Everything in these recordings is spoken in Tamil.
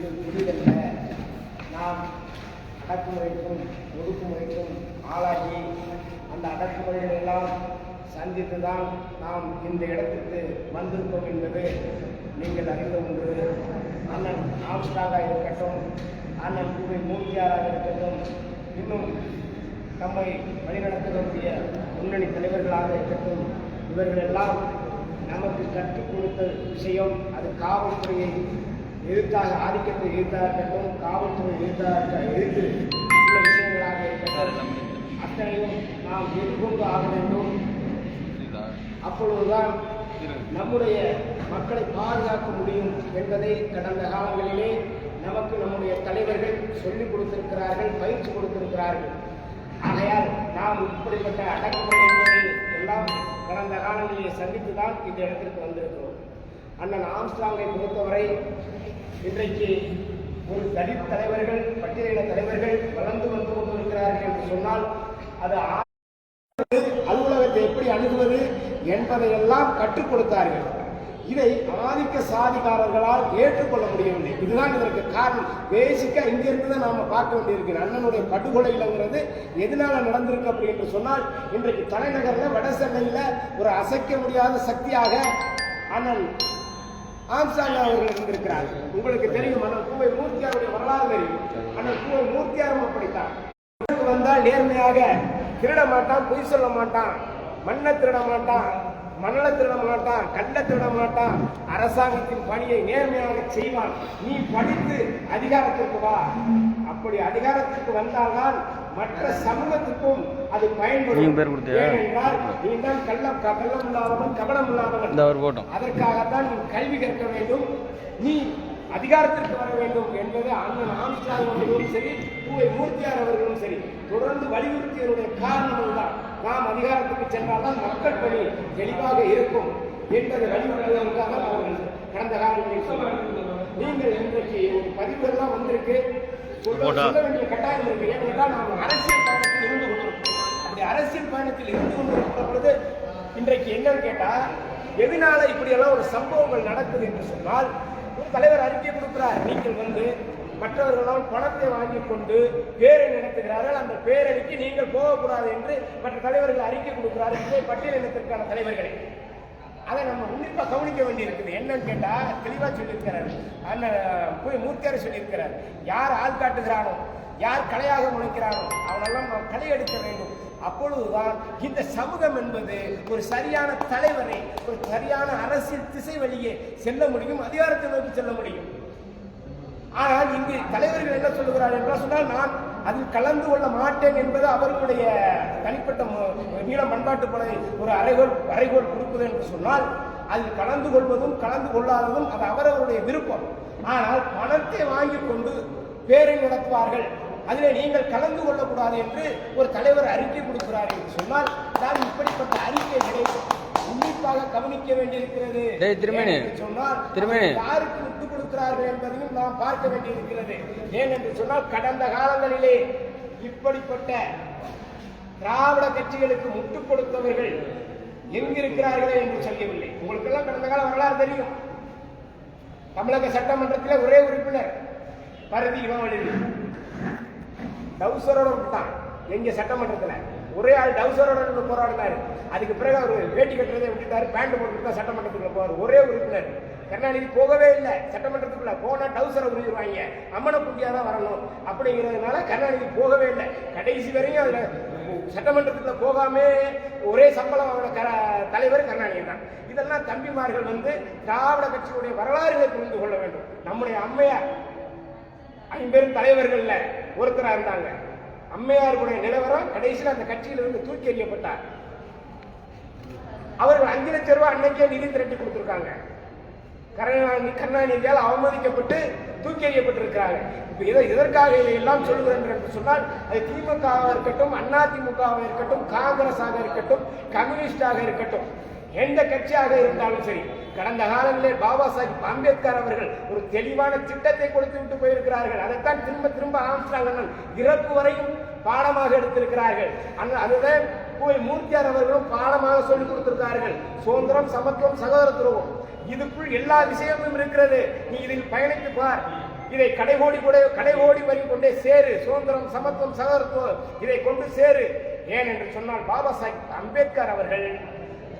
இது புதிதல்ல நாம் அடக்குமுறைக்கும் ஒடுக்குமுறைக்கும் ஆளாகி அந்த அடக்குமுறைகளை எல்லாம் சந்தித்து தான் நாம் இந்த இடத்திற்கு வந்திருக்கோம் என்பது நீங்கள் அறிந்த ஒன்று. அண்ணன் ஆம்ஸ்டாங்காக இருக்கட்டும் அண்ணன் கூவை மூர்த்தியாராக இருக்கட்டும் இன்னும் நம்மை வழிநடத்தக்கூடிய முன்னணி தலைவர்களாக இருக்கட்டும் இவர்கள் எல்லாம் நமக்கு கற்றுக் கொடுத்த விஷயம் அது காவல்துறையை எதிர்த்தாக ஆதிக்கத்தை எதிர்த்தாக இருக்கட்டும் காவல்துறை எதிர்த்தாக எதிர்த்து உள்ள விஷயங்களாக இருக்கட்டும் அத்தனையும் நாம் எதிர்கொண்டு ஆக வேண்டும். அப்பொழுதுதான் நம்முடைய மக்களை பாதுகாக்க முடியும் என்பதை கடந்த காலங்களிலே நமக்கு நம்முடைய தலைவர்கள் சொல்லிக் கொடுத்திருக்கிறார்கள் பயிற்சி கொடுத்திருக்கிறார்கள். ஆகையால் நாம் இப்படிப்பட்ட அடக்குமுறை எல்லாம் கடந்த காலங்களிலே சந்தித்து தான் இந்த இடத்திற்கு வந்திருக்கிறோம். அண்ணன் ஆம்ஸ்டாங்கை பொறுத்தவரை இன்றைக்கு ஒரு தலித் தலைவர்கள் பட்டியலின தலைவர்கள் வளர்ந்து வந்து கொண்டிருக்கிறார்கள் என்று சொன்னால் அது அலுவலகத்தை எப்படி அணுகுவது என்பதையெல்லாம் கற்றுக் கொடுத்தார்கள். இதை ஆதிக்க சாதிக்காரர்களால் ஏற்றுக்கொள்ள முடியவில்லை. இதுதான் இதற்கு காரணம். பேசிக்கா இங்கிருந்து தான் நாம பார்க்க வேண்டியிருக்கு. அண்ணனுடைய படுகொலைங்கிறது எதனால நடந்திருக்கு அப்படி என்று சொன்னால் இன்றைக்கு தலைநகர்ல வட சென்னையில ஒரு அசைக்க முடியாத சக்தியாக அண்ணன் ஆம்சாங் அவர்கள் இருந்திருக்கிறார் உங்களுக்கு தெரியும் அண்ணன் பூவை மூர்த்தியாருடைய வரலாறு தெரியும். அண்ணன் பூவை மூர்த்தியாரும் அப்படித்தான். வந்தால் நேர்மையாக திருட மாட்டான் பொய் சொல்ல மாட்டான் மண்ணை திருட மாட்டான் மணலை திருட மாட்டான் கல்லை திருட மாட்டான். அரசாங்கத்தின் பணியை நேர்மையாக செய்வான். நீ படித்து அதிகாரத்திற்கு வா. அப்படி அதிகாரத்திற்கு வந்தால்தான் மற்ற சமூகத்துக்கும் அது பயன்படும். நீங்க பேர் கொடுத்தியா? ஏனென்றால் நீ தான் கள்ளம் கள்ளம் இல்லாதவன் கபடம் இல்லாதவன் இந்த அவர் போட்டோம். அதற்காகத்தான் நீ கல்வி கற்க வேண்டும். நீ அதிகாரத்திற்கு வர வேண்டும் என்பது அண்ணன் ஆம்ஸ்டாங் அவர்களும் சரி பூவை மூர்த்தியார் அவர்களும் சரி. தொடர்ந்து வலியுறுத்தியதனுடைய காரணம் தான் நாம் அதிகாரத்துக்கு சென்றால்தான் மக்கள் பணி தெளிவாக இருக்கும் என்பதை வலியுறுத்துவதற்காக அவர்கள் கடந்த காலங்களில் நீங்கள் இன்றைக்கு ஒரு பதிவுகள்லாம் வந்திருக்கு. சொல்ல போட்டா. சொல்ல வேண்டிய கட்டாயம் இருக்கு. ஏனென்றால் நாம் அரசியல் பயணத்தில் இருந்து கொண்டிருக்கிறோம். அப்படி அரசியல் பயணத்தில் இருந்து கொண்டிருக்கிற பொழுது இன்றைக்கு என்னன்னு கேட்டால் எதனால இப்படியெல்லாம் ஒரு சம்பவங்கள் நடக்குது என்று சொன்னால் ஒரு தலைவர் அறிக்கை கொடுக்கிறார். நீங்கள் வந்து மற்றவர்களால் பணத்தை வாங்கி கொண்டு பேரை நடத்துகிறார்கள் அந்த பேரணிக்கு நீங்கள் போகக்கூடாது என்று மற்ற தலைவர்கள் அறிக்கை கொடுக்கிறார்கள். இதே பட்டியலினத்திற்கான தலைவர்களை. அதை நம்ம உன்னிப்பாக கவனிக்க வேண்டியிருக்குது. என்னன்னு கேட்டால் தெளிவாக சொல்லியிருக்கிறார். அண்ணன் போய் மூர்த்தியார் சொல்லியிருக்கிறார். யார் ஆள் காட்டுகிறானோ யார் கலையாக முளைக்கிறானோ அவனெல்லாம் நாம் களை எடுக்க வேண்டும். அப்பொழுதுதான் இந்த சமூகம் என்பது ஒரு சரியான தலைவரை ஒரு சரியான அரசியல் திசை வழியே செல்ல முடியும் அதிகாரத்தை நோக்கி செல்ல முடியும். ஆனால் இங்கு தலைவர்கள் என்ன சொல்லுகிறார் என்றால் சொன்னால் நான் அதில் கலந்து கொள்ள மாட்டேன் என்பது அவர்களுடைய தனிப்பட்ட மு- நீள பண்பாட்டு படை ஒரு அறைகோல் அறைகோல் கொடுப்பது என்று சொன்னால் அதில் கலந்து கொள்வதும் கலந்து கொள்ளாததும் அது அவரவருடைய விருப்பம். ஆனால் பணத்தை வாங்கி கொண்டு பேரை நடத்துவார்கள். அதிலே நீங்கள் கலந்து கொள்ளக்கூடாது என்று ஒரு தலைவர் அறிக்கை கொடுக்கிறார் என்று சொன்னால் நான் இப்படிப்பட்ட அறிக்கைகளை உன்னிப்பாக கவனிக்க வேண்டியிருக்கிறது சொன்னால். யாருக்கு விட்டுக் கொடுக்கிறார்கள் என்பதையும் நாம் பார்க்க வேண்டியிருக்கிறது. ஏனென்று சொன்னால் கடந்த காலங்களிலே இப்படிப்பட்ட திராவிட கட்சிகளுக்கு முட்டுக் கொடுத்தவர்கள் எங்கிருக்கிறார்களே என்று சொல்லவில்லை. உங்களுக்கெல்லாம் கடந்த கால வரலாறு தெரியும். தமிழக சட்டமன்றத்தில் ஒரே உறுப்பினர் பரதி இமாவளி டவுசரோட விட்டான். எங்க சட்டமன்றத்துல. ஒரே ஆள் டவுசரோட நின்னு போராடினாரு. அதுக்கு பிறகு அவர் வேட்டி கட்டுறதை விட்டுட்டாரு. பேண்ட் போட்டு தான் சட்டமன்றத்துக்குள்ள போவார் ஒரே உறுப்பினர். கருணாநிதி போகவே இல்லை. சட்டமன்றத்துக்குள்ள போனா டவுசரை உருவிடுவாங்க அம்மனை குட்டியா தான் வரணும். அப்படிங்கிறதுனால கருணாநிதி போகவே இல்லை. கடைசி வரையும் அதுல சட்டமன்றத்துக்குள்ள போகாம ஒரே சம்பளம் வாங்கின கர தலைவர் கருணாநிதி தான். இதெல்லாம் தம்பிமார்கள் வந்து திராவிட கட்சியுடைய வரலாறுகளை புரிந்து கொள்ள வேண்டும். நம்முடைய அம்மையார் ஐம்பெரும் தலைவர்கள்ல ஒருத்தராக இருந்தாங்க. அம்மையாருடைய நிலவரம் கடைசியில் அந்த கட்சியிலிருந்து தூக்கி எறியப்பட்டார். அவர்கள் அஞ்சு லட்சம் ரூபாய் அன்னைக்கே நிதி திரட்டி கொடுத்துருக்காங்க. கருணாநிதி கருணாநிதியால் அவமதிக்கப்பட்டு தூக்கி எறியப்பட்டிருக்கிறார்கள் இப்போ இதை எதற்காக இதையெல்லாம் சொல்கிறேன் என்று சொன்னால் அது திமுகவாக இருக்கட்டும் அண்ணா திமுகவாக இருக்கட்டும் காங்கிரஸாக இருக்கட்டும் கம்யூனிஸ்டாக இருக்கட்டும். எந்த கட்சியாக இருந்தாலும் சரி கடந்த காலங்களில் பாபா சாஹிப் அம்பேத்கர் அவர்கள் ஒரு தெளிவான திட்டத்தை கொடுத்து விட்டு போயிருக்கிறார்கள். அதைத்தான் திரும்ப திரும்ப ஆம்ஸ்ட்ராங் இறப்பு வரையும் பாடமாக எடுத்திருக்கிறார்கள். அதுதான் போய் மூர்த்தியார் அவர்களும் பாடமாக சொல்லிக் கொடுத்திருக்கிறார்கள். சுதந்திரம் சமத்துவம் சகோதரத்துவம். இதுக்குள் எல்லா விஷயமும் இருக்கிறது. நீ இதில் பயணித்து பார். இதை கடைகோடி கூட கடைகோடி வரை கொண்டே சேரு. சுதந்திரம் சமத்துவம் சகோதரத்துவம் இதை கொண்டு சேரு. ஏன் என்று சொன்னால் பாபா சாஹிப் அம்பேத்கர் அவர்கள்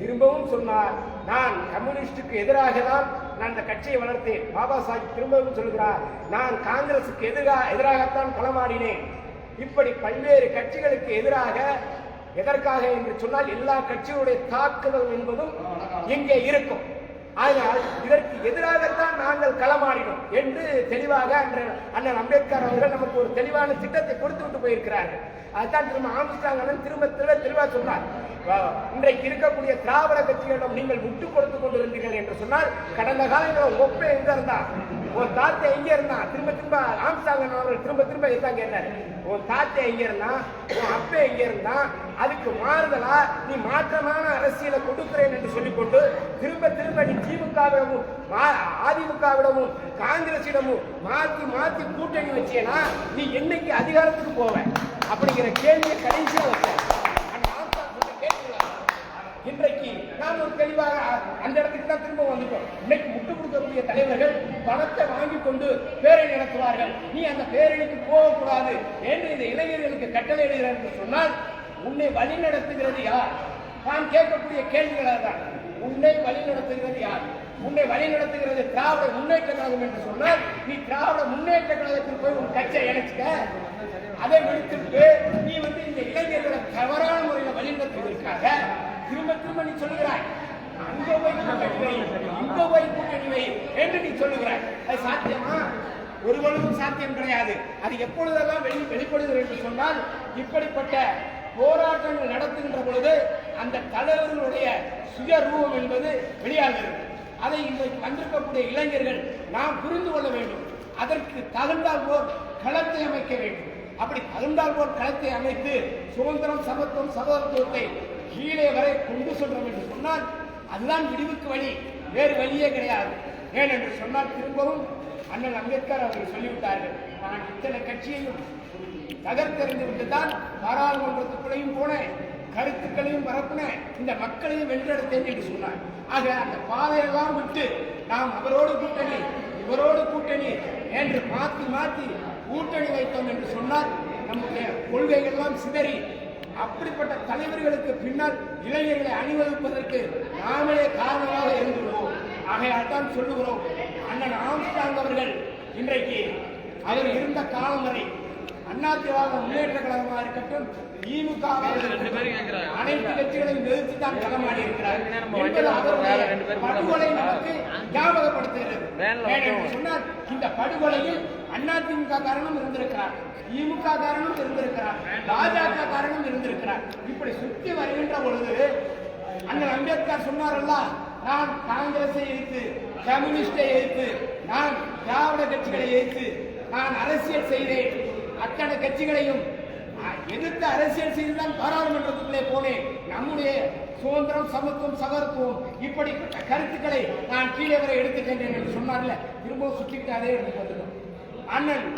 திரும்பவும் சொன்னார் நான் கம்யூனிஸ்டுக்கு எதிராக தான் நான் இந்த கட்சியை வளர்த்தேன். பாபா சாஹிப் திரும்பவும் சொல்கிறார் நான் காங்கிரசுக்கு எதிராக எதிராகத்தான் களமாடினேன். இப்படி பல்வேறு கட்சிகளுக்கு எதிராக எதற்காக என்று சொன்னால் எல்லா கட்சிகளுடைய தாக்குதல் என்பதும் இங்கே இருக்கும். ஆனால் இதற்கு எதிராகத்தான் நாங்கள் களமாடினோம் என்று தெளிவாக அண்ணன் அம்பேத்கர் அவர்கள் நமக்கு ஒரு தெளிவான திட்டத்தை கொடுத்து விட்டு போயிருக்கிறார்கள். அதுதான் திரும்ப ஆம்ஸ்டாங் திரும்ப திரும்ப திரும்ப சொன்னார் இன்றைக்கு இருக்கக்கூடிய திராவிட கட்சிகளிடம் நீங்கள் விட்டு கொடுத்து கொண்டிருந்தீர்கள் என்று சொன்னால் கடந்த காலங்களில் ஒப்பே எங்க இருந்தா? உன் தாத்தா எங்க இருந்தான் திரும்ப திரும்ப ஆம்ஸ்டாங் அவர்கள் திரும்ப திரும்ப இருந்தாங்க கேட்டார் உன் தாத்தா எங்க இருந்தான் உன் அப்பா எங்க இருந்தான் அதுக்கு மாறுதலா? நீ மாற்றமான அரசியலை கொடுக்கிறேன் என்று சொல்லிக்கொண்டு திரும்ப திரும்ப நீ திமுகவிடமும் மா- அதிமுகவிடமும் காங்கிரசிடமும் மாத்தி மாத்தி கூட்டணி வச்சேனா? நீ என்னைக்கு அதிகாரத்துக்கு போவ? அப்படிங்கிற கேள்வியை கடைசியாக வச்சேன் இன்றைக்கு நாம் ஒரு தெளிவாக அந்த இடத்துக்கு தான் திரும்ப வந்துட்டோம். இன்னைக்கு முட்டு கொடுக்கக்கூடிய தலைவர்கள் பணத்தை வாங்கி கொண்டு பேரணி நடத்துவார்கள். நீ அந்த பேரணிக்கு போகக்கூடாது என்று இந்த இளைஞர்களுக்கு கட்டளை எழுகிறார் என்று சொன்னால் உன்னை வழி நடத்துகிறது யார்? நான் கேட்கக்கூடிய கேள்விகளாக தான் உன்னை வழி நடத்துகிறது யார்? உன்னை வழி நடத்துகிறது திராவிட முன்னேற்ற கழகம் என்று சொன்னால் நீ திராவிட முன்னேற்ற கழகத்தில் போய் உன் கட்சியை இணைச்சுக்க. அதை விடுத்துட்டு நீ வந்து இந்த இளைஞர்களை தவறான முறையில் வழிநடத்துவதற்காக திரும்ப திரும்ப நீ சொல்லுகிறாய். அங்க போய் கூட்டணி இங்க போய் கூட்டணி என்று நீ சொல்லுகிறாய். அது சாத்தியமா? ஒரு பொழுதும் சாத்தியம் கிடையாது. அது எப்பொழுதெல்லாம் வெளி வெளிப்படுகிறது என்று சொன்னால் இப்படிப்பட்ட போராட்டங்கள் நடத்துகின்ற பொழுது அந்த தலைவர்களுடைய சுய ரூபம் என்பது வெளியாகிறது. அதை இன்றைக்கு வந்திருக்கக்கூடிய இளைஞர்கள் நாம் புரிந்து கொள்ள வேண்டும். அதற்கு தகுந்தால் போல் களத்தை அமைக்க வேண்டும். அப்படி தகுந்தால் போல் களத்தை அமைத்து சுதந்திரம் சமத்துவம் சகோதரத்துவத்தை கீழே வரை கொண்டு சென்றோம் என்று சொன்னால் அதுதான் விடிவுக்கு வழி. வேறு வழியே கிடையாது. ஏன் என்று சொன்னால் திரும்பவும் அண்ணன் அம்பேத்கர் அவர்கள் சொல்லிவிட்டார்கள் நான் இத்தனை கட்சியையும் தகர்த்தெறிந்து விட்டு தான் பாராளுமன்றத்துக்குள்ளேயும் போனேன் கருத்துக்களையும் பரப்புனேன் இந்த மக்களையும் வென்றெடுத்தேன் என்று சொன்னார். ஆக அந்த பாதையெல்லாம் விட்டு நாம் அவரோடு கூட்டணி இவரோடு கூட்டணி என்று மாற்றி மாற்றி கூட்டணி வைத்தோம் என்று சொன்னால் நம்முடைய கொள்கைகள்லாம் சிதறி அப்படிப்பட்ட தலைவர்களுக்கு பின்னால் இளைஞர்களை அணிவகுப்பதற்கு நாமளே காரணமாக இருந்து விடுவோம் ஆகையால் தான் சொல்லுகிறோம் அண்ணன் ஆம்ஸ்டாங் அவர்கள் இன்றைக்கு அவர் இருந்த காலம் வரை அதிமுக முன்னேற்ற கழகமாக இருக்கட்டும் திமுக அனைத்து கட்சிகளையும் எதிர்த்து தான் களமாடி இருக்கிறார். படுகொலை நமக்கு ஞாபகப்படுத்துகிறது. சொன்னால் இந்த படுகொலையில் அதிமுக காரணம் இருந்திருக்கிறார். திமுக காரணம் இருந்திருக்கிறார். பாஜக காரணம் இருந்திருக்கிறார். இப்படி சுற்றி வருகின்ற பொழுது அண்ணன் அம்பேத்கர் சொன்னாரல்ல நான் காங்கிரஸை எதிர்த்து கம்யூனிஸ்டை எதிர்த்து நான் திராவிட கட்சிகளை எதிர்த்து நான் அரசியல் செய்தேன். அத்தனை கட்சிகளையும் எதிர்த்து அரசியல் செய்துதான் பாராளுமன்றத்துக்குள்ளே போனேன். நம்முடைய சுதந்திரம் சமத்துவம் சகோதரத்துவம் இப்படிப்பட்ட கருத்துக்களை நான் கீழே வரை எடுத்துக்கின்றேன் என்று சொன்னார்ல. திரும்பவும் சுற்றிட்டு அதே இடத்துக்கு வந்துடும் அண்ணன்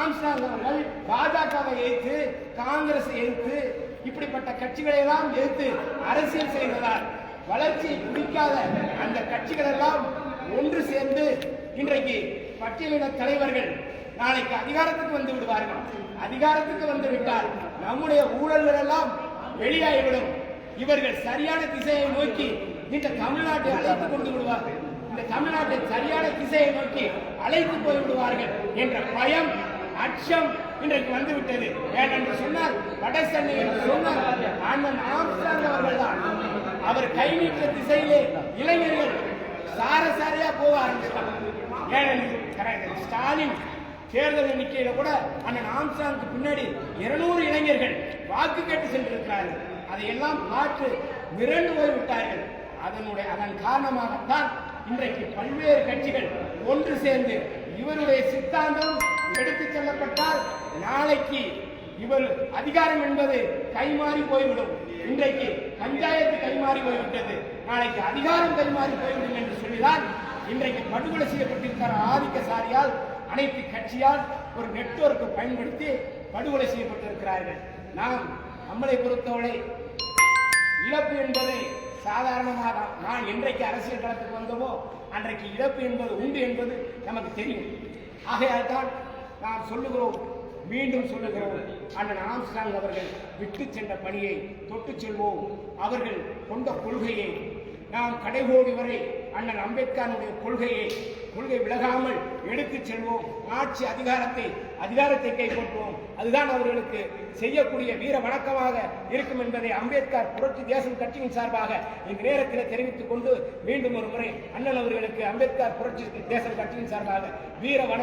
ஆம்ஸ்டாங் அவர்கள் பாஜகவை எதிர்த்து காங்கிரஸ் எதிர்த்து இப்படிப்பட்ட கட்சிகளை எல்லாம் எதிர்த்து அரசியல் செய்ததால் வளர்ச்சியை பிடிக்காத அந்த கட்சிகள் எல்லாம் ஒன்று சேர்ந்து இன்றைக்கு பட்டியலின தலைவர்கள் நாளைக்கு அதிகாரத்துக்கு வந்து விடுவார்கள். அதிகாரத்துக்கு வந்து விட்டால் நம்முடைய ஊழல்கள் எல்லாம் வெளியாகிவிடும். இவர்கள் சரியான திசையை நோக்கி இந்த தமிழ்நாட்டை அழைத்துக் கொண்டு விடுவார்கள். இந்த தமிழ்நாட்டை சரியான திசையை நோக்கி அழைத்து போய் விடுவார்கள் என்ற பயம் அச்சம் இன்றைக்கு வந்துவிட்டது. ஏனென்று சொன்னால் வடசென்னை என்று சொன்னால் அண்ணன் ஆம்ஸ்டாங் அவர்கள் தான் அவர் கை நீட்ட திசையிலே இளைஞர்கள் சார சாரையா போக ஆரம்பிச்சிட்டாங்க. ஏனென்று ஸ்டாலின் தேர்தல் எண்ணிக்கையில கூட அண்ணன் ஆம்ஸ்டாங்க்கு பின்னாடி இருநூறு இளைஞர்கள் வாக்கு கேட்டு சென்றிருக்கிறார்கள். அதையெல்லாம் பார்த்து மிரண்டு போய் விட்டார்கள் அதனுடைய அதன் காரணமாகத்தான் இன்றைக்கு பல்வேறு கட்சிகள் ஒன்று சேர்ந்து இவருடைய சித்தாந்தம் எடுத்துச் செல்லப்பட்டால் நாளைக்கு இவர் அதிகாரம் என்பது கைமாறி போய்விடும். இன்றைக்கு பஞ்சாயத்து கைமாறி போய்விட்டது. நாளைக்கு அதிகாரம் கைமாறி போய்விடும் என்று சொல்லிதான் இன்றைக்கு படுகொலை செய்யப்பட்டிருக்கிற ஆதிக்கசாரியால் அனைத்து கட்சியால் ஒரு நெட்வொர்க்கை பயன்படுத்தி படுகொலை செய்யப்பட்டிருக்கிறார்கள். நாம் நம்மளை பொறுத்தவரை இழப்பு என்பதை சாதாரணமாக தான். நான் என்றைக்கு அரசியல் களத்துக்கு வந்தோமோ அன்றைக்கு இழப்பு என்பது உண்டு என்பது நமக்கு தெரியும். ஆகையால் தான் நாம் சொல்லுகிறோம் மீண்டும் சொல்லுகிறோம் அண்ணன் ஆம்ஸ்டாங் அவர்கள் விட்டு சென்ற பணியை தொட்டு செல்வோம். அவர்கள் கொண்ட கொள்கையை நாம் கடைகோடி வரை அண்ணன் அம்பேத்கருடைய கொள்கையை கொள்கை விலகாமல் எடுத்துச் செல்வோம். ஆட்சி அதிகாரத்தை அதிகாரத்தை கைப்பற்றுவோம். அதுதான் அவர்களுக்கு செய்யக்கூடிய வீர வணக்கமாக இருக்கும் என்பதை அம்பேத்கர் புரட்சி தேசம் கட்சியின் சார்பாக இந்த நேரத்தில் தெரிவித்துக் கொண்டு மீண்டும் ஒரு முறை அண்ணன் அவர்களுக்கு அம்பேத்கர் புரட்சி தேசம் கட்சியின் சார்பாக வீர வணக்கம்.